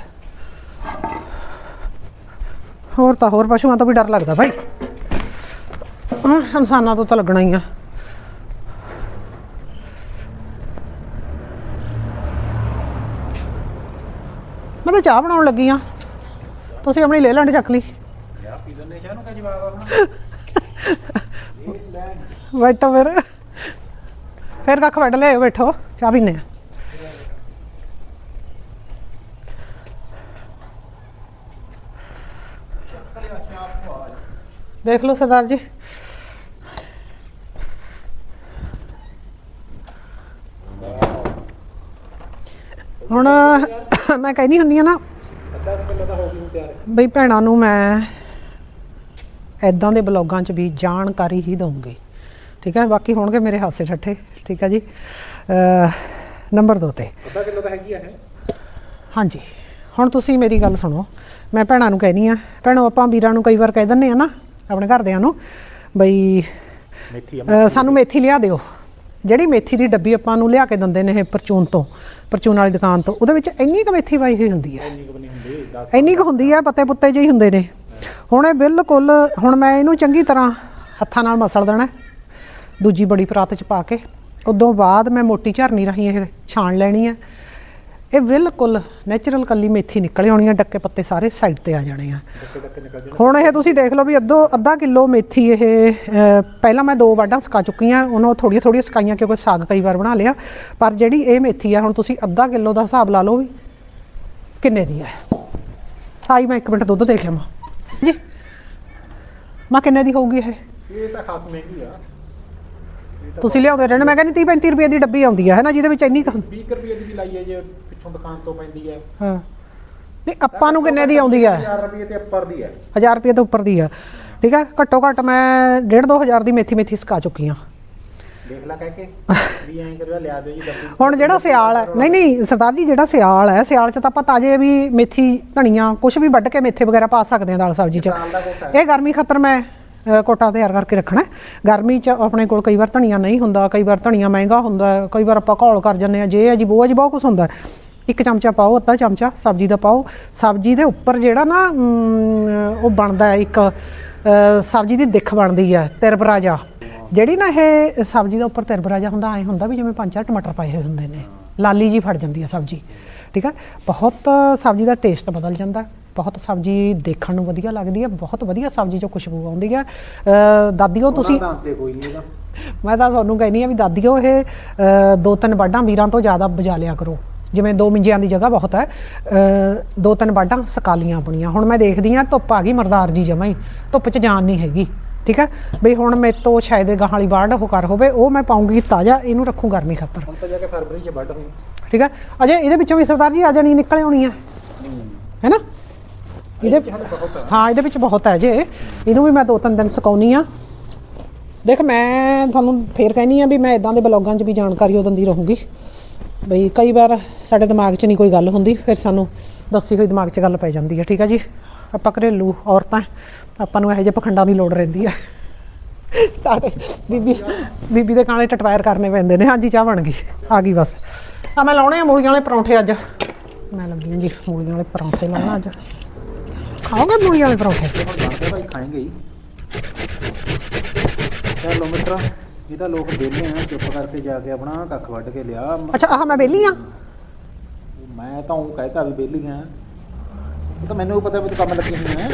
ਹੋਰ ਤਾਂ ਹੋਰ ਪਸ਼ੂਆਂ ਤੋਂ ਵੀ ਡਰ ਲੱਗਦਾ ਭਾਈ ਹਾਂ ਇਨਸਾਨਾਂ ਤੋਂ ਤਾਂ ਲੱਗਣਾ ਹੀ ਆ। ਮੈਂ ਤਾਂ ਚਾਹ ਬਣਾਉਣ ਲੱਗੀ ਆ। ਤੁਸੀਂ ਆਪਣੀ ਲੈ ਲੈਂਡ ਚੱਕ ਲਈ। ਯਾ ਪੀ ਲੈਣੇ ਸ਼ਾਹ ਨੂੰ ਕਾ ਜਵਾਬ ਆਪਣਾ। ਬੈਠੋ ਫਿਰ। ਫਿਰ ਕੱਖ ਵੱਢ ਲਿਆਓ ਬੈਠੋ, ਚਾਹ ਪੀਨੇ ਆ। ਦੇਖ ਲਓ ਸਰਦਾਰ ਜੀ। ਹੁਣ ਮੈਂ ਕਹਿੰਦੀ ਹੁੰਦੀ ਆ ਨਾ, ਬਈ ਭੈਣਾਂ ਨੂੰ ਮੈਂ ਐਦਾਂ ਦੇ ਬਲੌਗਾਂ 'ਚ ਵੀ ਜਾਣਕਾਰੀ ਹੀ ਦਊਂਗੀ। ਠੀਕ ਹੈ ਬਾਕੀ ਹੋਣਗੇ ਮੇਰੇ ਹਾਸੇ ਠੱਠੇ ਠੀਕ ਹੈ ਜੀ। ਨੰਬਰ 2 ਤੇ। ਅੱਧਾ ਕਿਲੋ ਤਾਂ ਹੈਗੀ ਆ ਇਹ। ਹਾਂਜੀ ਹੁਣ ਤੁਸੀਂ ਮੇਰੀ ਗੱਲ ਸੁਣੋ। ਮੈਂ ਭੈਣਾਂ ਨੂੰ ਕਹਿਨੀ ਆ ਭੈਣੋ ਆਪਾਂ ਵੀਰਾਂ ਨੂੰ ਕਈ ਵਾਰ ਕਹਿ ਦਿੰਨੇ ਆ ਨਾ ਆਪਣੇ ਘਰਦਿਆਂ ਨੂੰ ਬਈ ਮੇਥੀ ਸਾਨੂੰ ਮੇਥੀ ਲਿਆ ਦਿਓ। ਜਿਹੜੀ ਮੇਥੀ ਦੀ ਡੱਬੀ ਆਪਾਂ ਨੂੰ ਲਿਆ ਕੇ ਦਿੰਦੇ ਨੇ ਇਹ ਪਰਚੂਨ ਤੋਂ ਪਰਚੂਨ ਵਾਲੀ ਦੁਕਾਨ ਤੋਂ ਉਹਦੇ ਵਿੱਚ ਇੰਨੀ ਕੁ ਮੇਥੀ ਪਾਈ ਹੋਈ ਹੁੰਦੀ ਹੈ ਇੰਨੀ ਕੁ ਹੁੰਦੀ 10 ਇੰਨੀ ਕੁ ਹੁੰਦੀ ਆ ਪੱਤੇ ਪੁੱਤੇ ਜਿਹੇ ਹੀ ਹੁੰਦੇ ਨੇ। ਹੁਣ ਇਹ ਬਿਲਕੁਲ ਹੁਣ ਮੈਂ ਇਹਨੂੰ ਚੰਗੀ ਤਰ੍ਹਾਂ ਹੱਥਾਂ ਨਾਲ ਮਸਲ ਦੇਣਾ। ਹੈ। ਦੂਜੀ ਬੜੀ ਪਰਾਤ ਚ ਪਾ ਕੇ। ਉਦੋਂ ਬਾਅਦ ਮੈਂ ਮੋਟੀ ਝਰਨੀ ਰਾਹੀਂ ਇਹ ਛਾਣ ਲੈਣੀ ਹੈ ਇਹ ਬਿਲਕੁਲ ਨੇਚਰਲ ਕੱਲੀ ਮੇਥੀ ਨਿਕਲ ਆਉਣੀ ਆ ਡੱਕੇ ਪੱਤੇ ਸਾਰੇ ਸਾਈਡ ਤੇ ਆ ਜਾਣੇ ਆ। ਹੁਣ ਇਹ ਤੁਸੀਂ ਦੇਖ ਲਓ ਵੀ ਅੱਧੋ ਅੱਧਾ ਕਿਲੋ ਮੇਥੀ ਇਹ ਪਹਿਲਾਂ ਮੈਂ ਦੋ ਵਾਢਾਂ ਸਕਾ ਚੁੱਕੀ ਆ। ਉਹਨਾਂ ਥੋੜੀਆਂ ਥੋੜੀਆਂ ਸਕਾਈਆਂ ਕਿਉਂਕਿ ਸਾਗ ਕਈ ਵਾਰ ਬਣਾ ਲਿਆ। ਪਰ ਜਿਹੜੀ ਇਹ ਮੇਥੀ ਆ ਹੁਣ ਤੁਸੀਂ ਅੱਧਾ ਕਿਲੋ ਦਾ ਹਿਸਾਬ ਲਾ ਲਓ ਵੀ ਕਿੰਨੇ ਦੀ ਹੈ ਆਈ ਮੈਂ ਇੱਕ ਮਿੰਟ ਦੁੱਧ ਦੇਖ ਲਵਾਂ। ਜੀ। ਮੈਂ ਕਿੰਨੇ ਦੀ ਹੋਊਗੀ ਇਹ? ਇਹ ਤਾਂ ਖਾਸ ਮਹਿੰਗੀ ਆ। ਤੁਸੀਂ ਲਿਆਉਂਦੇ ਰਹਿਣਾ। ਮੈਂ ਕਹਿੰਦੀ 30 35 ਰੁਪਏ ਦੀ ਡੱਬੀ ਆਉਂਦੀ ਹੈ ਹੈ ਨਾ ਜਿਹਦੇ ਵਿੱਚ ਇੰਨੀ ਕੁ- 20 ਰੁਪਏ ਦੀ ਵੀ ਲਾਈ ਹੈ ਜੇ ਪਿੱਛੋਂ ਦੁਕਾਨ ਤੋਂ ਪੈਂਦੀ ਹੈ। ਹਾਂ। ਨਹੀਂ ਆਪਾਂ ਨੂੰ ਕਿੰਨੇ ਦੀ ਆਉਂਦੀ ਹੈ 1000 ਰੁਪਏ ਤੇ ਉੱਪਰ ਦੀ ਹੈ। 1000 ਰੁਪਏ ਤੋਂ ਉੱਪਰ ਦੀ ਆ। ਠੀਕ ਹੈ ਘੱਟੋ ਘੱਟ ਮੈਂ 1.5 2000 ਦੀ ਮੇਥੀ ਮੇਥੀ ਸਕਾ ਚੁੱਕੀ ਆ। ਦੇਖ ਲੈ ਕਹਿ ਕੇ ਵੀ ਐਂ ਕਰਿਆ ਲਿਆ ਦਿਓ ਜੀ ਡੱਬੀ। ਹੁਣ ਜਿਹੜਾ ਸਿਆਲ ਹੈ ਨਹੀਂ ਨਹੀਂ ਸਰਦਾਰ ਜੀ ਜਿਹੜਾ ਸਿਆਲ ਹੈ ਸਿਆਲ 'ਚ ਤਾਂ ਆਪਾਂ ਤਾਜ਼ੇ ਵੀ ਮੇਥੀ ਧਨੀਆ ਕੁਝ ਵੀ ਵੱਢ ਕੇ ਮੇਥੇ ਵਗੈਰਾ ਪਾ ਸਕਦੇ ਹਾਂ ਦਾਲ ਸਬਜ਼ੀ 'ਚ। ਸਾਲ ਦਾ ਕੋਟਾ ਇਹ ਗਰਮੀ ਖਤਰ ਮੈਂ ਕੋਟਾ ਤਿਆਰ ਕਰਕੇ ਰੱਖਣਾ ਗਰਮੀ 'ਚ ਆਪਣੇ ਕੋਲ ਕਈ ਵਾਰ ਧਨੀਆ ਨਹੀਂ ਹੁੰਦਾ, ਕਈ ਵਾਰ ਧਨੀਆ ਮਹਿੰਗਾ ਹੁੰਦਾ, ਕਈ ਵਾਰ ਆਪਾਂ ਘੋਲ ਕਰ ਜੰਨੇ ਆ ਜੇ ਹੈ ਜੀ, ਬੋ ਆ ਜੀ, ਬਹੁਤ ਕੁਝ ਹੁੰਦਾ ਇੱਕ ਚਮਚਾ ਪਾਓ, ਅੱਧਾ ਚਮਚਾ ਸਬਜ਼ੀ ਦਾ ਪਾਓ। ਸਬਜ਼ੀ ਦੇ ਉੱਪਰ ਜਿਹੜਾ ਨਾ ਉਹ ਬਣਦਾ ਇੱਕ ਸਬਜ਼ੀ ਦੀ ਦਿੱਖ ਬਣਦੀ ਹੈ ਤਿਰਬਰਾਜਾ ਜਿਹੜੀ ਨਾ ਇਹ ਸਬਜ਼ੀ ਦਾ ਉੱਪਰ ਤਿਰਬਰਾਜਾ ਹੁੰਦਾ, ਐ ਹੁੰਦਾ ਵੀ ਜਿਵੇਂ ਪੰਜ ਚਾਰ ਟਮਾਟਰ ਪਾਏ ਹੋਏ ਹੁੰਦੇ ਨੇ। ਲਾਲੀ ਜੀ ਫੜ ਜਾਂਦੀ ਹੈ ਸਬਜ਼ੀ, ਠੀਕ ਹੈ? ਬਹੁਤ ਸਬਜ਼ੀ ਦਾ ਟੇਸਟ ਬਦਲ ਜਾਂਦਾ ਬਹੁਤ ਸਬਜ਼ੀ ਦੇਖਣ ਨੂੰ ਵਧੀਆ ਲੱਗਦੀ ਹੈ ਬਹੁਤ ਵਧੀਆ ਸਬਜ਼ੀ ਚੋਂ ਖੁਸ਼ਬੂ ਆਉਂਦੀ ਹੈ। ਦਾਦੀਓ ਤੁਸੀਂ ਕੋਈ ਨਹੀਂ ਇਹਦਾ ਮੈਂ ਤਾਂ ਤੁਹਾਨੂੰ ਕਹਿੰਦੀ ਆ ਵੀ ਦਾਦੀਓ ਇਹ ਦੋ ਤਿੰਨ ਬਾਡਾਂ ਵੀਰਾਂ ਤੋਂ ਜ਼ਿਆਦਾ ਬਜਾ ਲਿਆ ਕਰੋ। ਜਿਵੇਂ ਦੋ ਮਿੰਜਿਆਂ ਦੀ ਜਗ੍ਹਾ ਬਹੁਤ ਹੈ। ਦੋ ਤਿੰਨ ਬਾਡਾਂ ਸਕਾਲੀਆਂ ਆਪਣੀਆਂ ਹੁਣ ਮੈਂ ਦੇਖਦੀ ਆ ਧੁੱਪ ਆ ਗਈ ਮਰਦਾਰ ਜੀ ਜਮਾਂ ਹੀ। ਧੁੱਪ 'ਚ ਜਾਨ ਨਹੀਂ ਹੈਗੀ ਠੀਕ ਹੈ? ਬਈ ਹੁਣ ਮੇਰੇ ਤੋਂ ਸ਼ਾਇਦ ਗਾਹਾਂ ਵਾਲੀ ਬਾੜ ਉਹ ਕਰ ਹੋਵੇ ਉਹ ਮੈਂ ਪਾਉਂਗੀ ਤਾਜ਼ਾ ਇਹਨੂੰ ਰੱਖੂ ਗਰਮੀ ਖਾਤਰ। ਹੁਣ ਤਾਂ ਜਾ ਕੇ ਫਰਵਰੀ 'ਚ ਵੱਢ ਹੋਈ ਠੀਕ ਹੈ? ਅਜੇ ਇਹਦੇ ਵਿੱਚੋਂ ਵੀ ਸਰਦਾਰ ਜੀ ਆ ਜਾਣੀ ਨਿਕਲ ਆਉਣੀ ਹੈ। ਹੈ ਨਾ? ਇਹਦੇ ਹਾਂ। ਇਹਦੇ ਵਿੱਚ ਬਹੁਤ ਹੈ ਜੇ। ਇਹਨੂੰ ਵੀ ਮੈਂ ਦੋ ਤਿੰਨ ਦਿਨ ਸੁਕਾਉਣੀ ਆ। ਦੇਖ ਮੈਂ ਤੁਹਾਨੂੰ ਫੇਰ ਕਹਿਨੀ ਆ ਵੀ ਮੈਂ ਇਦਾਂ ਦੇ ਬਲੌਗਾਂ 'ਚ ਵੀ ਜਾਣਕਾਰੀ ਉਹ ਦਿੰਦੀ ਰਹੂੰਗੀ। ਬਈ ਕਈ ਵਾਰ ਸਾਡੇ ਦਿਮਾਗ 'ਚ ਨਹੀਂ ਕੋਈ ਗੱਲ ਹੁੰਦੀ ਫਿਰ ਸਾਨੂੰ ਦੱਸੀ ਹੋਈ ਦਿਮਾਗ 'ਚ ਗੱਲ ਪੈ ਜਾਂਦੀ ਹੈ ਠੀਕ ਹੈ ਜੀ? ਆਪਾਂ ਘਰੇਲੂ ਔਰਤਾਂ ਆਪਾਂ ਨੂੰ ਇਹੋ ਜਿਹੇ ਪਖੰਡਾਂ ਦੀ ਲੋੜ ਰਹਿੰਦੀ ਹੈ ਸਾਡੇ ਬੀਬੀ ਬੀਬੀ ਦੇ ਕਾਲੇ ਟਟਵਾਇਰ ਕਰਨੇ ਪੈਂਦੇ ਨੇ। ਹਾਂਜੀ ਚਾਹ ਬਣ ਗਈ। ਆ ਗਈ ਬਸ। ਆ ਮੈਂ ਲਾਉਣੇ ਆ ਮੂਲੀਆਂ ਵਾਲੇ ਪਰੌਂਠੇ ਅੱਜ। ਮੈਂ ਲੱਗੀ ਜੀ ਮੂਲੀਆਂ ਵਾਲੇ ਪਰੌਂਠੇ ਲਾਉਣਾ ਅੱਜ। ਖਾਓਗੇ ਮੂਲੀਆਂ ਵਾਲੇ ਪਰੌਂਠੇ ਬਣਦੇ ਭਾਈ ਖਾਏਂਗੇ ਹੀ ਚਲੋ ਮਿੱਤਰਾ ਇਹ ਤਾਂ ਲੋਕ ਵਿਹਲੇ ਆ ਚੁੱਪ ਕਰਕੇ ਜਾ ਕੇ ਆਪਣਾ ਕੱਖ ਵੱਢ ਕੇ ਲਿਆ ਅੱਛਾ ਆਹ ਮੈਂ ਵਿਹਲੀ ਆ ਮੈਂ ਤਾਂ ਉਹ ਕਹਿਤਾ ਵੀ ਬੇਲੀ ਆ ਉਹ ਤਾਂ ਮੈਨੂੰ ਵੀ ਪਤਾ ਵੀ ਤੂੰ ਕੰਮ ਲੱਗੀ ਹੋਈ ਹੈ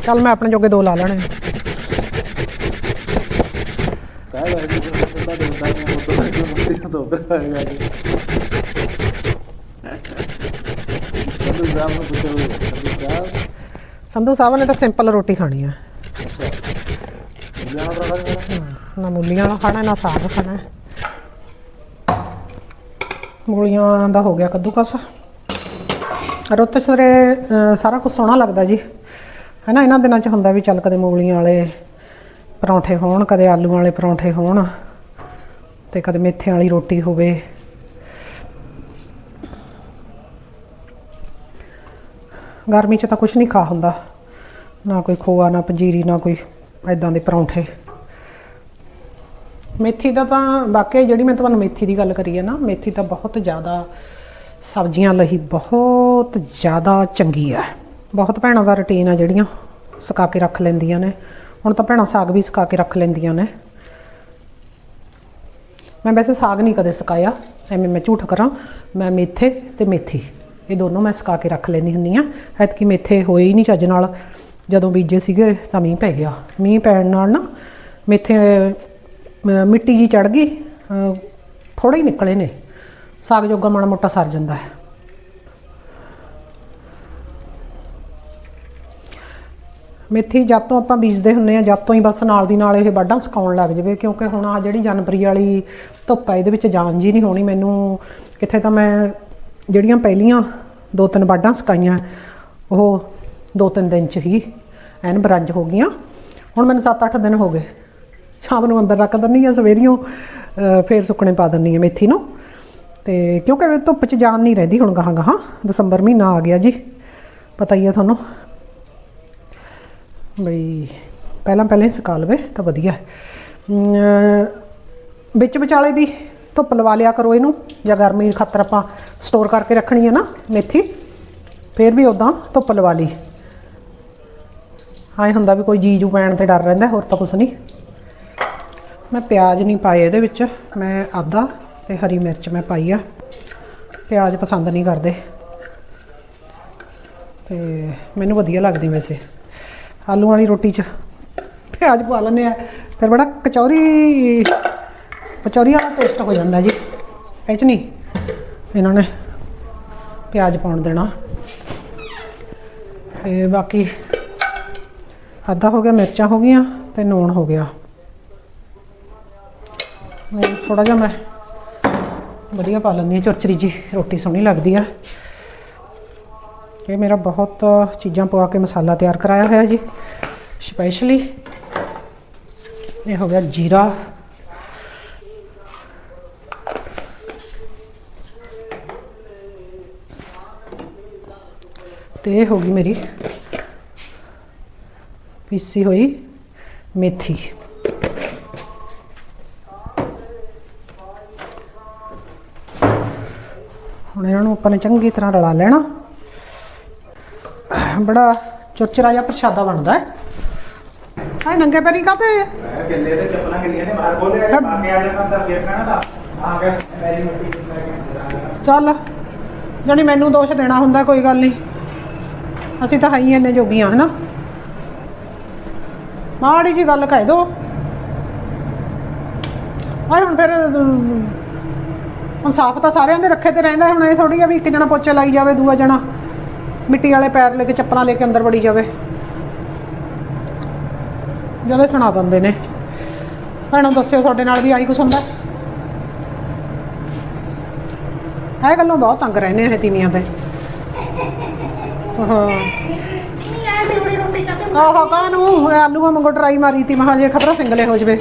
ਚੱਲ ਮੈਂ ਆਪਣੇ ਜੋਗੇ ਦੋ ਲਾ ਲੈਣੇ ਕਹਿ ਰਿਹਾ ਜੀ ਉਹਦਾ ਦੇਖਦਾ ਨਹੀਂ ਉਹ ਤੋਂ ਮੁੰਡੀ ਤੋਂ ਉਧਰ ਆ ਗਿਆ ਜੀ ਸੰਦੂ ਸਾਹਿਬ ਨੂੰ ਪੁੱਛੋ ਸੰਦੂ ਸਾਹਿਬ ਸੰਧੂ ਸਾਹਿਬ ਨੇ ਤਾਂ ਸਿੰਪਲ ਰੋਟੀ ਖਾਣੀ ਆ। ਨਾ ਮੂਲੀਆਂ ਵਾਲਾ ਖਾਣਾ ਨਾ ਸਾਗ ਖਾਣਾ। ਮੂਲੀਆਂ ਦਾ ਹੋ ਗਿਆ ਕੱਦੂਕਸ। ਰੋਤੇ ਸਰੇ ਅਹ, ਸਾਰਾ ਕੁਝ ਸੋਹਣਾ ਲੱਗਦਾ ਜੀ। ਹੈ ਨਾ ਇਹਨਾਂ ਦਿਨਾਂ 'ਚ ਹੁੰਦਾ ਵੀ ਚੱਲ ਕਦੇ ਮੂਲੀਆਂ ਵਾਲੇ ਪਰੌਂਠੇ ਹੋਣ ਕਦੇ ਆਲੂ ਵਾਲੇ ਪਰੌਂਠੇ ਹੋਣ ਤੇ ਕਦੇ ਮੇਥੇ ਵਾਲੀ ਰੋਟੀ ਹੋਵੇ। ਗਰਮੀ 'ਚ ਤਾਂ ਕੁਝ ਨਹੀਂ ਖਾ ਹੁੰਦਾ। ਨਾ ਕੋਈ ਖੋਆ, ਨਾ ਪੰਜੀਰੀ, ਨਾ ਕੋਈ ਐਦਾਂ ਦੇ ਪਰੌਂਠੇ। ਮੇਥੀ ਦਾ ਤਾਂ ਵਾਕਈ ਜਿਹੜੀ ਮੈਂ ਤੁਹਾਨੂੰ ਮੇਥੀ ਦੀ ਗੱਲ ਕਰੀ ਹੈ ਨਾ, ਮੇਥੀ ਤਾਂ ਬਹੁਤ ਜ਼ਿਆਦਾ ਸਬਜ਼ੀਆਂ ਲਈ ਬਹੁਤ ਜ਼ਿਆਦਾ ਚੰਗੀ ਹੈ। ਬਹੁਤ ਭੈਣਾਂ ਦਾ ਰੁਟੀਨ ਆ ਜਿਹੜੀਆਂ ਸੁਕਾ ਕੇ ਰੱਖ ਲੈਂਦੀਆਂ ਨੇ। ਹੁਣ ਤਾਂ ਭੈਣਾਂ ਸਾਗ ਵੀ ਸੁਕਾ ਕੇ ਰੱਖ ਲੈਂਦੀਆਂ ਨੇ। ਮੈਂ ਵੈਸੇ ਸਾਗ ਨਹੀਂ ਕਦੇ ਸੁਕਾਇਆ, ਐਵੇਂ ਮੈਂ ਝੂਠ ਕਰਾਂ, ਮੈਂ ਮੇਥੇ ਤੇ ਮੇਥੀ। ਇਹ ਦੋਨੋਂ ਮੈਂ ਸੁਕਾ ਕੇ ਰੱਖ ਲੈਂਦੀ ਹੁੰਦੀ ਆ ਐਤਕੀ ਮੇਥੇ ਹੋਏ ਹੀ ਨਹੀਂ ਚੱਜ ਨਾਲ। ਜਦੋਂ ਬੀਜੇ ਸੀਗੇ ਤਾਂ ਮੀਂਹ ਪੈ ਗਿਆ। ਮੀਂਹ ਪੈਣ ਨਾਲ ਨਾ ਮੇਥੇ ਮਿੱਟੀ ਜੀ ਚੜ ਗਈ। ਥੋੜੇ ਹੀ ਨਿਕਲੇ ਨੇ। ਸਾਗ ਜੋਗਾ ਮਾੜਾ ਮੋਟਾ ਸਰ ਜਾਂਦਾ ਹੈ। ਮੇਥੀ ਜਦ ਤੋਂ ਆਪਾਂ ਬੀਜਦੇ ਹੁੰਨੇ ਆ ਜਦ ਤੋਂ ਹੀ ਬਸ ਨਾਲ ਦੀ ਨਾਲ ਇਹ ਵਾਢਾਂ ਸੁਕਾਉਣ ਲੱਗ ਜਵੇ। ਕਿਉਂਕਿ ਹੁਣ ਆ ਜਿਹੜੀ ਜਨਵਰੀ ਵਾਲੀ ਧੁੱਪ ਆ, ਇਹਦੇ ਵਿੱਚ ਜਾਨ ਜੀ ਨਹੀਂ ਹੋਣੀ ਮੈਨੂੰ। ਕਿੱਥੇ ਤਾਂ ਮੈਂ ਜਿਹੜੀਆਂ ਪਹਿਲੀਆਂ ਦੋ ਤਿੰਨ ਵਾਢਾਂ ਸੁਕਾਈਆਂ, ਉਹ ਦੋ ਤਿੰਨ ਦਿਨ ਚ ਹੀ ਐਨ ਬਰੰਜ ਹੋ ਗਈਆਂ। ਹੁਣ ਮੈਨੂੰ 7-8 ਦਿਨ ਹੋ ਗਏ। ਸ਼ਾਮ ਨੂੰ ਅੰਦਰ ਰੱਖ ਦਿੰਨੀ ਆ ਸਵੇਰੀਓ, ਅਹ ਫੇਰ ਸੁੱਕਣੇ ਪਾ ਦਿੰਨੀ ਆ ਮੇਥੀ ਨੂੰ। ਤੇ ਕਿਉਂਕਿ ਧੁੱਪ 'ਚ ਜਾਨ ਨਹੀਂ ਰਹਿੰਦੀ ਹੁਣ ਗਾਹਾਂ ਗਾਹਾਂ, ਦਸੰਬਰ ਮਹੀਨਾ ਆ ਗਿਆ ਜੀ, ਪਤਾ ਹੀ ਆ ਤੁਹਾਨੂੰ। ਬਈ ਪਹਿਲਾਂ ਪਹਿਲਾਂ ਹੀ ਸੁਕਾ ਲਵੇ ਤਾਂ ਵਧੀਆ। ਵਿੱਚ ਵਿਚਾਲੇ ਵੀ ਧੁੱਪ ਲਵਾ ਲਿਆ ਕਰੋ ਇਹਨੂੰ, ਜਾਂ ਗਰਮੀ ਖਾਤਰ ਆਪਾਂ ਸਟੋਰ ਕਰਕੇ ਰੱਖਣੀ ਹੈ ਨਾ ਮੇਥੀ, ਫਿਰ ਵੀ ਉਦਾਂ ਧੁੱਪ ਲਵਾ ਲਈ। ਹਾਂ ਹੁੰਦਾ ਵੀ ਕੋਈ ਜੀਜੂ ਪੈਣ ਤੇ ਡਰ ਰਹਿੰਦਾ, ਹੋਰ ਤਾਂ ਕੁਝ ਨਹੀਂ। ਮੈਂ ਪਿਆਜ਼ ਨਹੀਂ ਪਾਏ ਇਹਦੇ ਵਿੱਚ, ਮੈਂ ਆਦਾ ਤੇ ਹਰੀ ਮਿਰਚ ਮੈਂ ਪਾਈ ਆ। ਪਿਆਜ਼ ਪਸੰਦ ਨਹੀਂ ਕਰਦੇ। ਤੇ ਮੈਨੂੰ ਵਧੀਆ ਲੱਗਦੀ ਵੈਸੇ ਆਲੂ ਵਾਲੀ ਰੋਟੀ 'ਚ। ਪਿਆਜ਼ ਪਾ ਲੈਂਦੇ ਆ, ਫਿਰ ਬੜਾ ਕਚੌਰੀ ਕਚੌਰੀ ਵਾਲਾ ਟੇਸਟ ਹੋ ਜਾਂਦਾ ਜੀ। ਇਹ 'ਚ ਨਹੀਂ। ਇਹਨਾਂ ਨੇ ਪਿਆਜ਼ ਪਾਉਣ ਦੇਣਾ। ਤੇ ਬਾਕੀ ਅੱਧਾ ਹੋ ਗਿਆ, ਮਿਰਚਾਂ ਹੋ ਗਈਆਂ ਤੇ ਨੂਣ ਹੋ ਗਿਆ। ਥੋੜਾ ਜਿਹਾ ਮੈਂ ਵਧੀਆ ਪਾ ਲੈਂਦੀ ਹਾਂ। ਚੁਰਚਰੀ ਜੀ, ਰੋਟੀ ਸੋਹਣੀ ਲੱਗਦੀ ਆ। ਇਹ ਮੇਰਾ ਬਹੁਤ ਚੀਜ਼ਾਂ ਪਵਾ ਕੇ ਮਸਾਲਾ ਤਿਆਰ ਕਰਾਇਆ ਹੋਇਆ ਜੀ। ਸਪੈਸ਼ਲੀ ਇਹ ਹੋ ਗਿਆ ਜੀਰਾ। ਤੇ ਇਹ ਹੋ ਗਈ ਮੇਰੀ ਪੀਸੀ ਹੋਈ ਮੇਥੀ। ਹੁਣ ਇਹਨਾਂ ਨੂੰ ਆਪਾਂ ਨੇ ਚੰਗੀ ਤਰ੍ਹਾਂ ਰਲਾ ਲੈਣਾ। ਬੜਾ ਚੁਰਚਰਾ ਜਿਹਾ ਪ੍ਰਸ਼ਾਦਾ ਬਣਦਾ ਹੈ। ਆਏ ਨੰਗੇ ਪੈਰੀ ਕਾਤੇ ਮੈਂ ਗੱਲੇ ਤੇ ਚੱਪਲਾਂ ਗੱਲੀਆਂ ਨੇ ਬਾਹਰ ਖੋਲੇ ਆ ਕੇ ਆ ਅੰਦਰ ਫੇਰ ਕਹਿਣਾ ਤਾਂ। ਆ ਗਿਆ ਮੈਰੀ ਮਿੱਟੀ। ਕੇ ਚੱਲ। ਜਾਣੀ ਮੈਨੂੰ ਦੋਸ਼ ਦੇਣਾ ਹੁੰਦਾ ਕੋਈ ਗੱਲ ਨਹੀਂ। ਅਸੀਂ ਤਾਂ ਹੈ ਹੀ ਇੰਨੇ ਜੋਗੀਆਂ ਹਨਾ? ਮਾੜੀ ਜੀ ਗੱਲ ਕਹਿ ਦੋ। ਆਏ ਹੁਣ ਫਿਰ ਅਮ, ਹੁਣ ਸਾਫ਼ ਤਾਂ ਸਾਰਿਆਂ ਦੇ ਰੱਖੇ ਤੇ ਰਹਿੰਦਾ ਹੁਣ ਇਹ ਥੋੜੀ ਆ ਵੀ ਇੱਕ ਜਣਾ ਪੋਚੇ ਲਾਈ ਜਾਵੇ ਦੂਆ ਜਣਾ ਮਿੱਟੀ ਵਾਲੇ ਪੈਰ ਲੈ ਕੇ ਚੱਪਲਾਂ ਲੈ ਕੇ ਅੰਦਰ ਵੜੀ ਜਾਵੇ। ਜਦੋਂ ਸੁਣਾ ਦਿੰਦੇ ਨੇ। ਭੈਣੋਂ ਦੱਸਿਓ ਤੁਹਾਡੇ ਨਾਲ ਵੀ ਆਈ ਕੁਛ ਹੁੰਦਾ। ਇਹ ਗੱਲੋਂ ਬਹੁਤ ਤੰਗ ਰਹਿੰਦੇ ਆ ਇਹ ਤੀਵੀਆਂ ਤੇ ਹਾਂ ਆਹੋ ਕਾਹਨੂੰ ਇਹ ਆਲੂਆਂ ਮੰਗੋ ਟਰਾਈ ਮਾਰੀ ਤੀ ਮਹਾ ਜੇ ਖਬਰਾਂ ਸਿੰਗਲੇ ਹੋ ਜਵੇ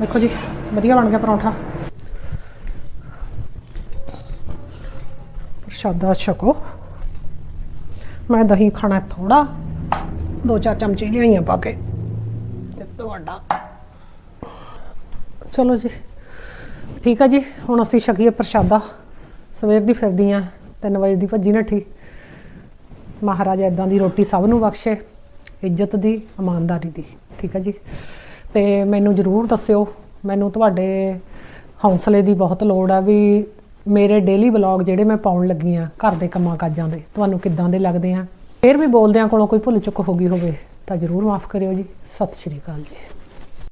ਦੇਖੋ ਜੀ, ਵਧੀਆ ਬਣ ਗਿਆ ਪਰੌਂਠਾ। ਪ੍ਰਸ਼ਾਦਾ ਛਕੋ। ਮੈਂ ਦਹੀਂ ਖਾਣਾ ਥੋੜਾ ਦੋ ਚਾਰ ਚਮਚੇ ਲਿਆਈਆਂ ਪਾ ਕੇ। ਤੇ ਤੁਹਾਡਾ। ਚਲੋ ਜੀ। ਠੀਕ ਆ ਜੀ? ਹੁਣ ਅਸੀਂ ਛਕੀਏ ਪ੍ਰਸ਼ਾਦਾ। ਸਵੇਰ ਦੀ ਫਿਰਦੀ ਆ 3 ਵਜੇ ਦੀ ਭੱਜੀ ਨੱਠੀ। ਮਹਾਰਾਜ ਇਦਾਂ ਦੀ ਰੋਟੀ ਸਭ ਨੂੰ ਬਖਸ਼ੇ, ਇੱਜ਼ਤ ਦੀ, ਇਮਾਨਦਾਰੀ ਦੀ, ਠੀਕ ਆ ਜੀ? ਤੇ ਮੈਨੂੰ ਜਰੂਰ ਦੱਸਿਓ, ਮੈਨੂੰ ਤੁਹਾਡੇ ਹੌਸਲੇ ਦੀ ਬਹੁਤ ਲੋੜ ਆ ਵੀ ਮੇਰੇ ਡੇਲੀ ਵਲੌਗ ਜਿਹੜੇ ਮੈਂ ਪਾਉਣ ਲੱਗੀ ਆ, ਘਰ ਦੇ ਕੰਮਾਂ ਕਾਜਾਂ ਦੇ, ਤੁਹਾਨੂੰ ਕਿੱਦਾਂ ਦੇ ਲੱਗਦੇ ਆ? ਫੇਰ ਵੀ ਬੋਲਦਿਆਂ ਕੋਲੋਂ ਕੋਈ ਭੁੱਲ ਚੁੱਕ ਹੋ ਗਈ ਹੋਵੇ, ਤਾਂ ਜਰੂਰ ਮਾਫ ਕਰਿਓ ਜੀ। ਸਤਿ ਸ਼੍ਰੀ ਅਕਾਲ ਜੀ।